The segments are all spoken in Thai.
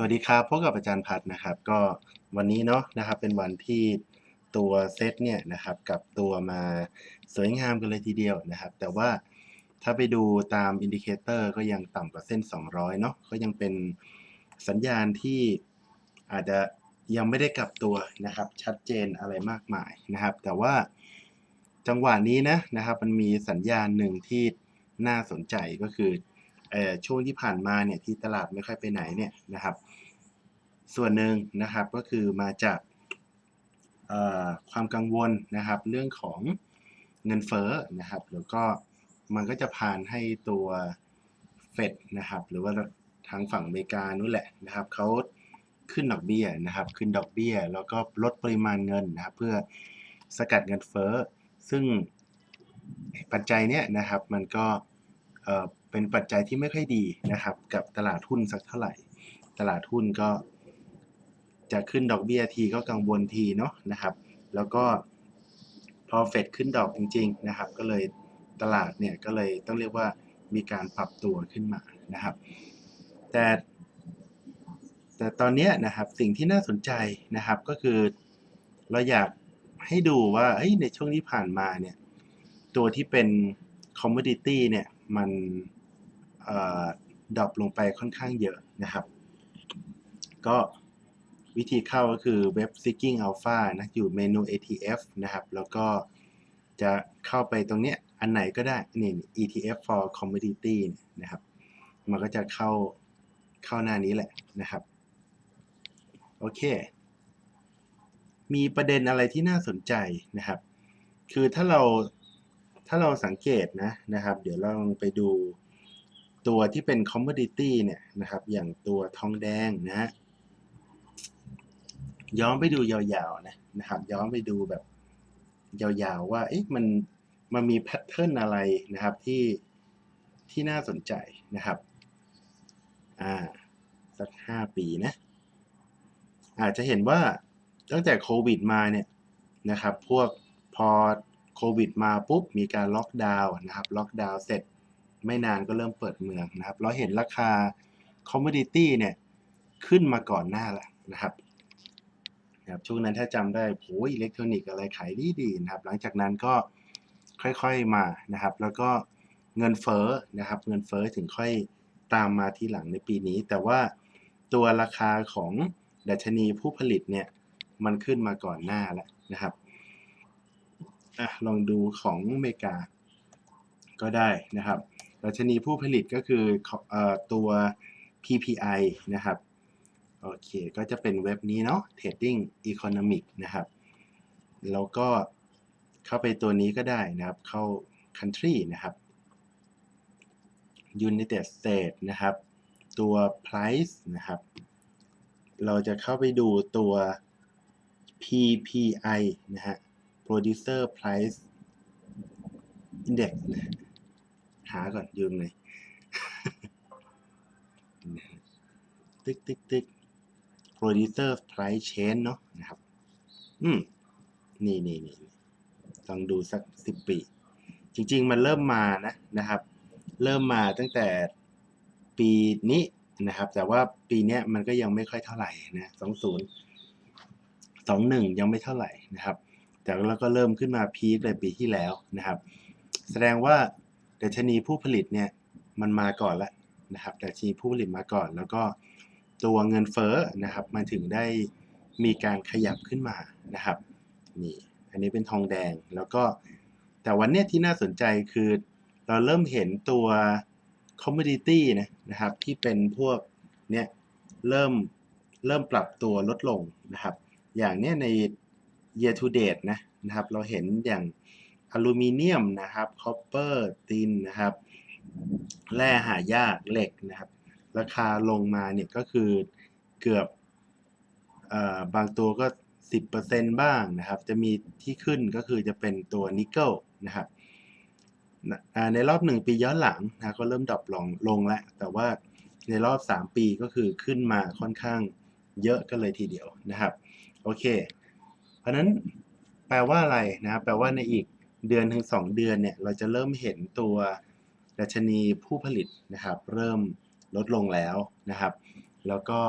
สวัสดีครับพบกับอาจารย์พัดนะครับ ก็วันนี้เนาะนะครับเป็นวันที่ตัวเซตเนี่ยนะครับกับตัวมาสวยงามกันเลยทีเดียวนะครับ แต่ว่าถ้าไปดูตามอินดิเคเตอร์ก็ยังต่ำกว่าเส้น 200 เนาะก็ยังเป็นสัญญาณที่อาจจะยังไม่ได้กลับตัวนะครับ ชัดเจนอะไรมากมายนะครับ แต่ว่าจังหวะนี้นะนะครับ มันมีสัญญาณหนึ่งที่น่าสนใจก็คือ ช่วงที่ผ่านมาเนี่ยที่ตลาดไม่ค่อยไปไหนเนี่ยนะครับ ส่วนหนึ่งนะครับก็คือมาจากความกังวลนะครับเรื่องของเงินเฟ้อนะครับแล้วก็มันก็จะผ่านให้ตัวเฟดนะครับหรือว่าทางฝั่งอเมริกานู่นแหละนะครับเขาขึ้นดอกเบี้ยนะครับขึ้นดอกเบี้ย แล้วก็ลดปริมาณเงินนะครับเพื่อสกัดเงินเฟ้อ ซึ่งปัจจัยเนี้ยนะครับมันก็ เป็นปัจจัยที่ไม่ค่อยดีนะครับ กับตลาดหุ้นสักเท่าไหร่ ตลาดหุ้นก็ จะขึ้นดอกเบี้ยทีก็กังวลทีเนาะนะครับ แล้วก็พอเฟดขึ้นดอกจริง ๆ นะครับ ก็เลยตลาดเนี่ยก็เลยต้องเรียกว่ามีการปรับตัวขึ้นมานะครับ แต่แต่ตอนนี้นะครับสิ่งที่น่าสนใจนะครับก็คือเราอยากให้ดูว่าในช่วงที่ผ่านมาเนี่ยตัวที่เป็นคอมม o ดิตี้เนี่ยมัน ดรอปลงไปค่อนข้างเยอะนะครับ ก็วิธีเข้าก็คือเว็บ Seeking Alpha นะอยู่เมนู ATF นะครับ แล้วก็จะเข้าไปตรงเนี้ยอันไหนก็ได้นี่ ETF for commodity นะครับ มันก็จะเข้าเข้าหน้านี้แหละนะครับ โอเค มีประเด็นอะไรที่น่าสนใจนะครับ คือถ้าเราถ้าเราสังเกตนะนะครับ เดี๋ยวเราลองไปดู ตัวที่เป็น commodity เนี่ยนะครับ อย่างตัวทองแดงนะฮะย้อนไปดูยาวๆนะนะครับย้อนไปดูแบบยาวๆว่าเอ๊ะมันมันมีแพทเทิร์นอะไรนะครับที่ที่น่าสนใจนะครับอ่าสักห้าปีนะ อาจจะเห็นว่าตั้งแต่โควิดมาเนี่ยนะครับ พวกพอโควิดมาปุ๊บมีการล็อกดาวน์นะครับ ล็อกดาวน์เสร็จ ไม่นานก็เริ่มเปิดเมืองนะครับ เราเห็นราคาคอมม o ดิตี้เนี่ยขึ้นมาก่อนหน้าแล้วนะครับนะครับช่วงนั้นถ้าจำได้โหอิเล็กทรอนิกส์อะไรขายดีดีนะครับ หลังจากนั้นก็ค่อยๆมานะครับ แล้วก็เงินเฟ้อนะครับ เงินเฟ้อถึงค่อยตามมาทีหลังในปีนี้ แต่ว่าตัวราคาของดัชนีผู้ผลิตเนี่ยมันขึ้นมาก่อนหน้าแล้วนะครับอะลองดูของอเมริกาก็ได้นะครับ ดัชนีผู้ผลิตก็คืออตัว PPI นะครับ โอเค ก็จะเป็นเว็บนี้เนาะ Trading Economic นะครับ แล้วก็เข้าไปตัวนี้ก็ได้นะครับ เข้า Country นะครับ United States นะครับ ตัว Price นะครับ เราจะเข้าไปดูตัว PPI นะฮะ Producer Price Index นะ หาก่อนยืมเลยตึกตึกตึก Producer Price Change เนาะนะครับ อืม นี่นี่นี่ลองดูสักสิบปี จริง ๆ มันเริ่มมานะนะครับ เริ่มมาตั้งแต่ปีนี้นะครับ แต่ว่าปีนี้มันก็ยังไม่ค่อยเท่าไหร่นะสองศูนย์สองหนึ่งยังไม่เท่าไหร่นะครับ แต่เราก็เริ่มขึ้นมาพีคเลยปีที่แล้วนะครับ แสดงว่า ดัชนีผู้ผลิตเนี่ยมันมาก่อนแล้วนะครับดัชนีผู้ผลิตมาก่อน แล้วก็ตัวเงินเฟ้อนะครับมันถึงได้มีการขยับขึ้นมานะครับนี่อันนี้เป็นทองแดงแล้วก็แต่วันนี้ที่น่าสนใจคือเราเริ่มเห็นตัว commodity นะนะครับที่เป็นพวกเนี่ยเริ่มเริ่มปรับตัวลดลงนะครับ อย่างเนี้ยใน year to date นะนะครับเราเห็นอย่าง อลูมิเนียมนะครับคอปเปอร์ตินนะครับแร่หายากเหล็กนะครับราคาลงมาเนี่ยก็คือเกือบอบางตัวก็ 10%บ้างนะครับ จะมีที่ขึ้นก็คือจะเป็นตัวนิกเกิลนะครับนะอ่าในรอบ 1 ปีย้อนหลังนะก็เริ่มดรอปลงลงแล้ว แต่ว่าในรอบ 3 ปีก็คือขึ้นมาค่อนข้างเยอะกันเลยทีเดียวนะครับ โอเค เพราะนั้นแปลว่าอะไรนะแปลว่าในอีก เดือนถึง 2 เดือนเนี่ยเราจะเริ่มเห็นตัวดัชนีผู้ผลิตนะครับ เริ่มลดลงแล้วนะครับ แล้วก็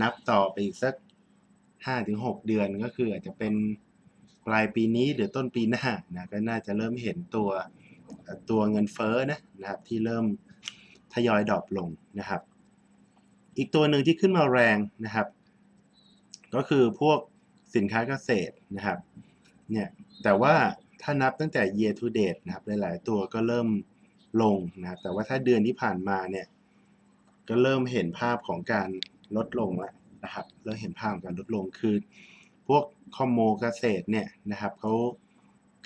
นับต่อไปอีกสักห้าถึงหกเดือนก็คืออาจจะเป็นปลายปีนี้หรือต้นปีหน้านะก็น่าจะเริ่มเห็นตัวตัวเงินเฟ้อนะนะครับที่เริ่มทยอยดรอปลงนะครับ อีกตัวหนึ่งที่ขึ้นมาแรงนะครับ ก็คือพวกสินค้าเกษตรนะครับเนี่ยแต่ว่า ถ้านับตั้งแต่ year to date นะครับหลายๆตัวก็เริ่มลงนะครับแต่ว่าถ้าเดือนที่ผ่านมาเนี่ยก็เริ่มเห็นภาพของการลดลงแล้วนะครับเริ่มเห็นภาพของการลดลงคือ พวกคอมโมเกษตรเนี่ยนะครับเขา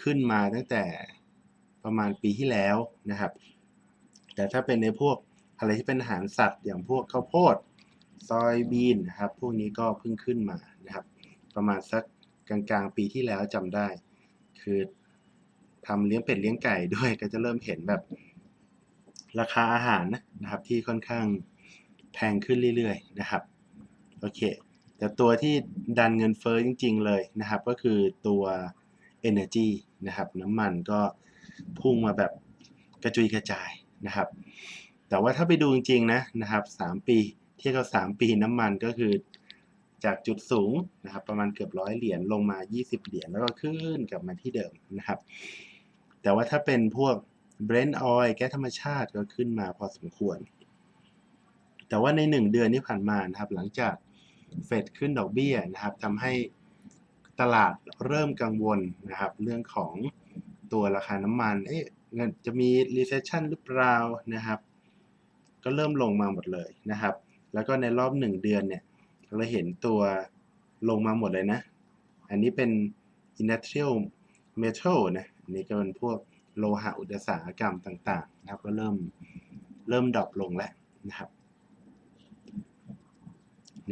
ขึ้นมาตั้งแต่ประมาณปีที่แล้วนะครับ แต่ถ้าเป็นในพวกอะไรที่เป็นอาหารสัตว์ อย่างพวกข้าวโพดซอยบีนนะครับ พวกนี้ก็เพิ่งขึ้นมานะครับ ประมาณสักกลางๆ ปีที่แล้วจำได้ คือ ทำเลี้ยงเป็ดเลี้ยงไก่ด้วยก็จะเริ่มเห็นแบบราคาอาหารนะครับที่ค่อนข้างแพงขึ้นเรื่อยๆนะครับโอเคแต่ตัวที่ดันเงินเฟ้อจริง ๆ เลยนะครับ ก็คือตัว Energy นะครับน้ำมันก็พุ่งมาแบบกระจุยกระจายนะครับ แต่ว่าถ้าไปดูจริง ๆ นะนะครับ3ปีเทียบกับ 3 ปีน้ำมันก็คือจากจุดสูงนะครับ ประมาณเกือบร้อยเหรียญลงมา 20 เหรียญแล้วก็ขึ้นกลับมาที่เดิมนะครับ แต่ว่าถ้าเป็นพวก Brent oil แก๊สธรรมชาติก็ขึ้นมาพอสมควร แต่ว่าใน 1 เดือนที่ผ่านมานะครับ หลังจากเฟดขึ้นดอกเบี้ยนะครับทำให้ตลาดเริ่มกังวลนะครับ เรื่องของตัวราคาน้ำมัน เอ๊ะเงินจะมี recession หรือเปล่านะครับ ก็เริ่มลงมาหมดเลยนะครับ แล้วก็ในรอบ 1 เดือนเนี่ย เราเห็นตัวลงมาหมดเลยนะ อันนี้เป็น industrial metal นะอันนี้ก็เป็นพวกโลหะอุตสาหกรรมต่างๆนะครับก็เริ่มเริ่มดรอปลงแล้วนะครับ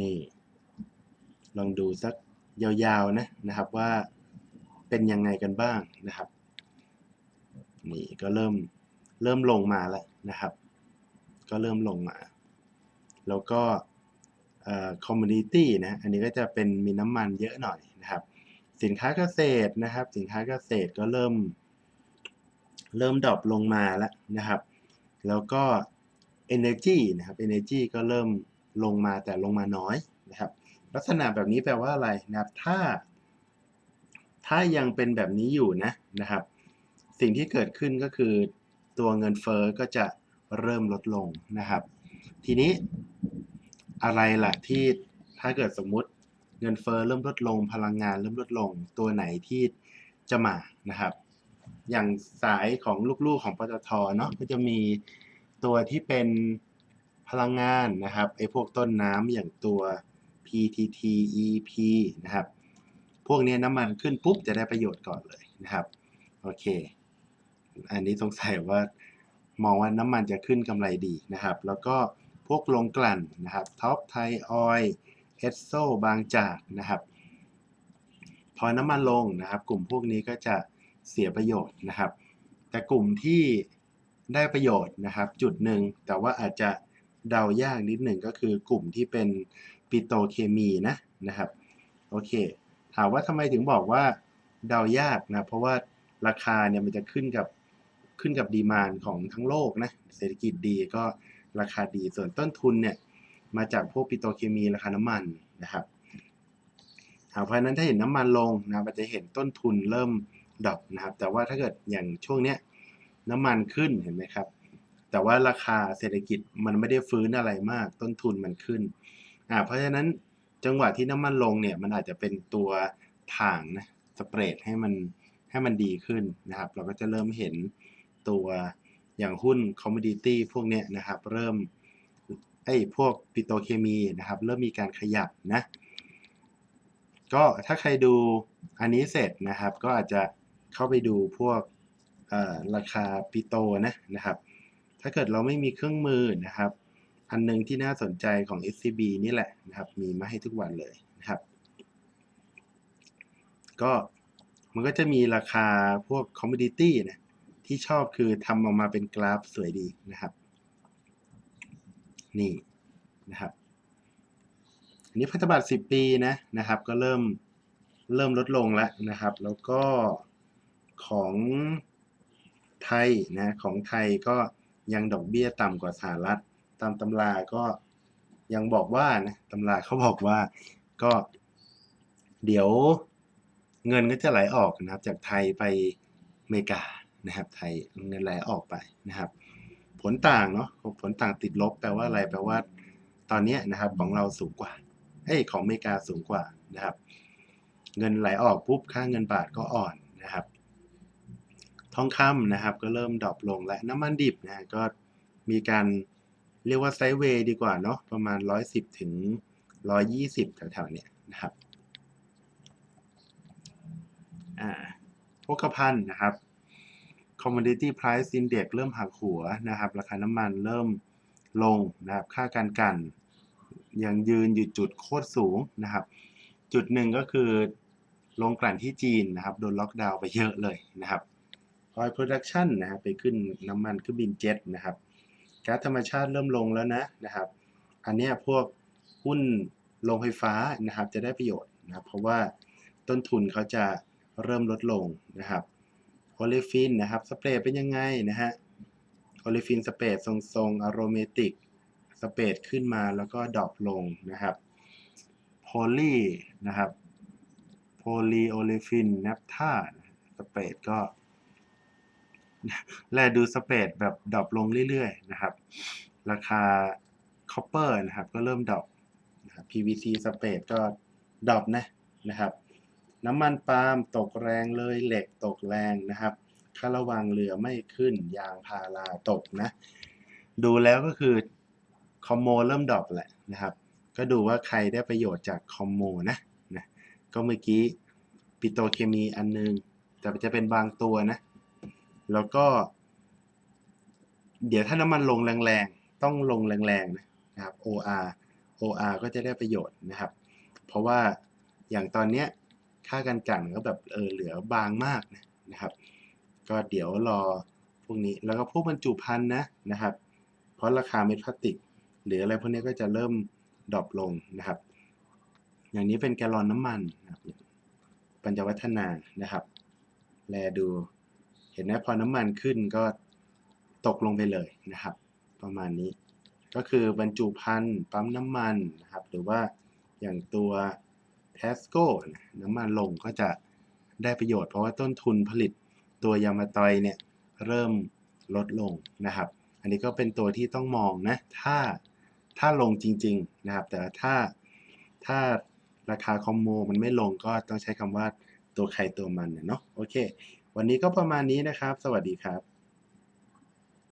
นี่ ลองดูสักยาวๆนะนะครับว่าเป็นยังไงกันบ้างนะครับ นี่ก็เริ่มเริ่มลงมาแล้วนะครับ ก็เริ่มลงมา แล้วก็คอมมูนิตี้นะ อันนี้ก็จะเป็นมีน้ำมันเยอะหน่อยนะครับ สินค้าเกษตรนะครับ สินค้าเกษตรก็เริ่ม เริ่มดรอปลงมาแล้วนะครับ แล้วก็ Energy นะครับ Energy ก็เริ่มลงมาแต่ลงมาน้อยนะครับ ลักษณะแบบนี้แปลว่าอะไรนะครับ ถ้า ถ้ายังเป็นแบบนี้อยู่นะนะครับ สิ่งที่เกิดขึ้นก็คือตัวเงินเฟอ้อก็จะเริ่มลดลงนะครับ ทีนี้อะไรล่ะที่ถ้าเกิดสมมุติ เงินเฟอ้อเริ่มลดลง พลังงานเริ่มลดลง ตัวไหนที่จะมานะครับ อย่างสายของลูกๆของปตทเนาะก็จะมีตัวที่เป็นพลังงานนะครับไอ้พวกต้นน้ำอย่างตัว PTT EP นะครับ พวกนี้น้ำมันขึ้นปุ๊บจะได้ประโยชน์ก่อนเลยนะครับ โอเค อันนี้สงสัยว่ามองว่าน้ำมันจะขึ้นกำไรดีนะครับ แล้วก็พวกโรงกลั่นนะครับท็อปไทยออยล์ เอสโซบางจากนะครับ พอน้ำมันลงนะครับ กลุ่มพวกนี้ก็จะเสียประโยชน์นะครับ แต่กลุ่มที่ได้ประโยชน์นะครับ จุดหนึ่งแต่ว่าอาจจะเดายากนิดหนึ่งก็คือกลุ่มที่เป็นปิโตเคมีนะนะครับโอเค ถามว่าทำไมถึงบอกว่าเดายากนะเพราะว่าราคาเนี่ยมันจะขึ้นกับขึ้นกับดีมานของทั้งโลกนะเศรษฐกิจดีก็ราคาดีส่วนต้นทุนเนี่ย มาจากพวกปิโตรเคมีราคาน้ำมันนะครับเพราะฉะนั้นถ้าเห็นน้ำมันลงนะมันจะเห็นต้นทุนเริ่มดรอปนะครับ แต่ว่าถ้าเกิดอย่างช่วงเนี้ยน้ำมันขึ้นเห็นไหมครับ แต่ว่าราคาเศรษฐกิจมันไม่ได้ฟื้นอะไรมาก ต้นทุนมันขึ้นอ่าเพราะฉะนั้นจังหวะที่น้ำมันลงเนี่ยมันอาจจะเป็นตัวถ่างนะสเปรดให้มันให้มันดีขึ้นนะครับ เราก็จะเริ่มเห็นตัวอย่างหุ้นคอมมดิตี้พวกเนี้ยนะครับ เริ่ม อ้พวกปิโตเคมีนะครับ เริ่มมีการขยับนะ ก็ถ้าใครดูอันนี้เสร็จนะครับ ก็อาจจะเข้าไปดูพวกราคาปิโตนะนะครับ ถ้าเกิดเราไม่มีเครื่องมือนะครับ อันนึงที่น่าสนใจของ SCB นี่แหละนะครับ มีมาให้ทุกวันเลยนะครับ ก็มันก็จะมีราคาพวกคอมมดิตี้นะที่ชอบคือทำออกมาเป็นกราฟสวยดีนะครับ นี่นะครับอันนี้พันธบัตร10 ปีนะนะครับ ก็เริ่มเริ่มลดลงแล้วนะครับ แล้วก็ของไทยนะของไทยก็ยังดอกเบี้ยต่ำกว่าสหรัฐ ตามตำราก็ยังบอกว่านะตำราเขาบอกว่าก็เดี๋ยวเงินก็จะไหลออกนะครับ จากไทยไปอเมริกานะครับ ไทยเงินไหลออกไปนะครับ ผลต่างเนาะผลต่างติดลบแปลว่าอะไรแปลว่า ตอนนี้นะครับของเราสูงกว่าเอ้ของอเมริกาสูงกว่านะครับ เงินไหลออกปุ๊บค่าเงินบาทก็อ่อนนะครับ ทองคำนะครับ ก็เริ่มดรอปลงและน้ำมันดิบนะฮะก็มีการเรียกว่าไซด์เวย์ดีกว่าเนาะประมาณ 110 ถึง 120 แถวๆเนี้ยนะครับอ่าพกพันนะครับ commodity price index เริ่มหักหัวนะครับ ราคาน้ำมันเริ่มลงนะครับ ค่าการกัน ยังยืนอยู่จุดโคตรสูงนะครับ จุดหนึ่งก็คือลงกลั่นที่จีนนะครับ โดนล็อกดาวน์ไปเยอะเลยนะครับ oil production นะครับไปขึ้นน้ำมันเครื่องบินเจ็ตนะครับก๊าซธรรมชาติเริ่มลงแล้วนะนะครับ อันนี้พวกหุ้นโรงไฟฟ้านะครับจะได้ประโยชน์นะครับ เพราะว่าต้นทุนเขาจะเริ่มลดลงนะครับ อลิฟินนะครับสเปรดเป็นยังไงนะฮะโอลิฟินสเปรดทรงๆอโรเมติกสเปรดขึ้นมาแล้วก็ดรอปลงนะครับโพลีนะครับโพลีโอลิฟินแนปทาสเปรดก็ แลดูสเปรดแบบดรอปลงเรื่อยๆนะครับ ราคาคอปเปอร์นะครับก็เริ่มดรอปนะครับ PVC สเปรดก็ดรอปนะนะครับ น้ำมันปาล์มตกแรงเลยเหล็กตกแรงนะครับค่าระวังเรือไม่ขึ้นยางพาราตกนะ ดูแล้วก็คือคอมโมเริ่มดรอปแหละนะครับ ก็ดูว่าใครได้ประโยชน์จากคอมโมนะนะก็เมื่อกี้ปิโตเคมีอันนึง แต่จะเป็นบางตัวนะ แล้วก็ เดี๋ยวถ้าน้ำมันลงแรงๆ ต้องลงแรงๆนะครับ OR OR ก็จะได้ประโยชน์นะครับ เพราะว่าอย่างตอนเนี้ย ค่าการกันก็แบบเออเหลือบางมากนะนะครับ ก็เดี๋ยวรอพวกนี้แล้วก็พวกบรรจุภัณฑ์นะนะครับ เพราะราคาเม็ดพลาสติก หรืออะไรพวกนี้ก็จะเริ่มดรอปลงนะครับ อย่างนี้เป็นแกลลอนน้ำมันนะครับปัญจวัฒนานะครับ แลดู เห็นไหมพอน้ำมันขึ้นก็ตกลงไปเลยนะครับ ประมาณนี้ ก็คือบรรจุภัณฑ์ปั๊มน้ำมันนะครับ หรือว่าอย่างตัว เทสโกน้ำมันลงก็จะได้ประโยชน์เพราะว่าต้นทุนผลิตตัวยามาตอยเนี่ยเริ่มลดลงนะครับ อันนี้ก็เป็นตัวที่ต้องมองนะ ถ้าถ้าลงจริง ๆนะครับ แต่ถ้าถ้าราคาคอมโมมันไม่ลงก็ต้องใช้คำว่าตัวใครตัวมันนะเนาะโอเค วันนี้ก็ประมาณนี้นะครับ สวัสดีครับ